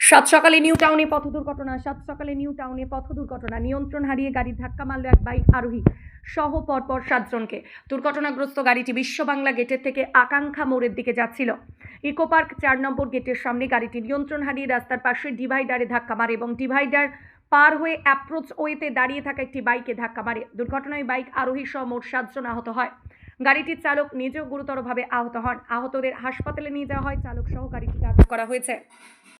সাত সকালে নিউ টাউনে পথ দুর্ঘটনা, সাত সকালে নিউ টাউনে পথ দুর্ঘটনা, নিয়ন্ত্রণ হারিয়ে গাড়ির ধাক্কা মারল এক বাইক আরোহী সহ পরপর সাতজনকে দুর্ঘটনাগ্রস্ত গাড়িটি বিশ্ব বাংলা গেটের থেকে আকাঙ্ক্ষা মোড়ের দিকে যাচ্ছিল। ইকো পার্ক চার নম্বর গেটের সামনে গাড়িটি নিয়ন্ত্রণ হারিয়ে রাস্তার পাশে ডিভাইডারে ধাক্কা মারে এবং ডিভাইডার পার হয়ে অ্যাপ্রোচ ওয়েতে দাঁড়িয়ে থাকা একটি বাইকে ধাক্কা মারে। দুর্ঘটনায় বাইক আরোহী সহ মোট সাতজন আহত হয়। গাড়িটির চালক নিজেও গুরুতরভাবে আহত হন। আহতদের হাসপাতালে নিয়ে যাওয়া হয়। চালক সহ গাড়িটিকে আটক করা হয়েছে।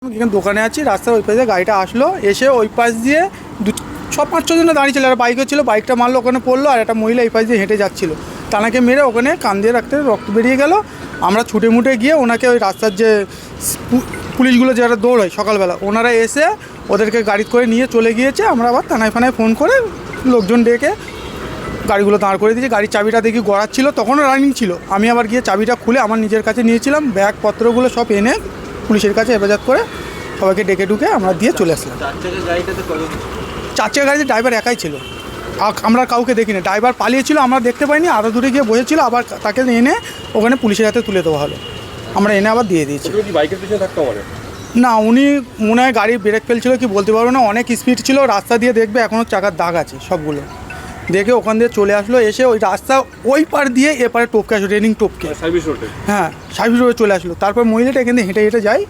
এখানে দোকানে আছি, রাস্তার ওই পাশে গাড়িটা আসলো, এসে ওই পাশ দিয়ে দু ছ পাঁচ ছজন দাঁড়িয়ে ছিল আর বাইকও ছিল, বাইকটা মারলো, ওখানে পড়ল, আর একটা মহিলা এই পাশ দিয়ে হেঁটে যাচ্ছিল। তানাকে মেরে ওখানে কান দিয়ে রাখতে রক্ত বেরিয়ে গেল। আমরা ছুটে মুটে গিয়ে ওনাকে ওই রাস্তার যে পুলিশগুলো যারা দৌড়য় সকালবেলা, ওনারা এসে ওদেরকে গাড়ি করে নিয়ে চলে গিয়েছে। আমরা আবার থানায় ফানায় ফোন করে লোকজন ডেকে গাড়িগুলো দাঁড় করে দিয়েছে। গাড়ির চাবিটা দেখি গড়াচ্ছিল, তখনও রানিং ছিল। আমি আবার গিয়ে চাবিটা খুলে আমার নিজের কাছে নিয়েছিলাম। ব্যাগপত্রগুলো সব এনে পুলিশের কাছে হেফাজত করে সবাইকে ডেকে ডুকে আমরা দিয়ে চলে আসলাম। চার চাকা গাড়িতে ড্রাইভার একাই ছিল। আমরা কাউকে দেখিনি। ড্রাইভার পালিয়েছিল আমরা দেখতে পাইনি আরও দূরে গিয়ে বসেছিল আবার তাকে এনে ওখানে পুলিশের হাতে তুলে দেওয়া হলো। আমরা এনে আবার দিয়ে দিয়েছি। বাইকের পিছনে ধাক্কা মারে না উনি মনে হয় গাড়ি ব্রেক ফেলছিল কি বলতে পারব না অনেক স্পিড ছিল রাস্তা দিয়ে দেখবে এখনও চাকার দাগ আছে সবগুলো। দেখে ওখান দিয়ে চলে আসলো এসে ওই রাস্তা ওই পার দিয়ে এপারে টপকে আসলো রেলিং টপকে। সার্ভিস রোডে। হ্যাঁ সার্ভিস রোডে চলে আসলো। তারপর মহিলাটা এখানে হেঁটে হেঁটে যায়।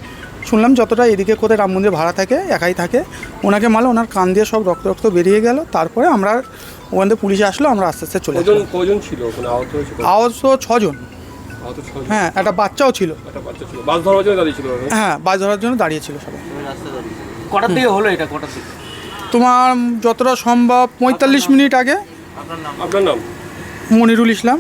শুনলাম যতটা এদিকে কোথায় রাম মন্দির ভাড়া থাকে একাই থাকে। ওনাকে মারলো ওনার কান দিয়ে সব রক্ত রক্ত বেরিয়ে গেল। তারপরে আমরা ওখান থেকে পুলিশে আসলো আমরা আস্তে আস্তে চলে কজন ছিল আহত আওয়াজ তো ছজন। হ্যাঁ একটা বাচ্চাও ছিল। একটা বাচ্চা ছিল। বাস ধরার জন্য দাঁড়িয়ে ছিল হ্যাঁ বাস ধরার জন্য দাঁড়িয়েছিল সবাই। কটার দিকে হলো এটা? কটার দিকে? তোমার যতটা সম্ভব পঁয়তাল্লিশ মিনিট আগে আপনার নাম? মনিরুল ইসলাম।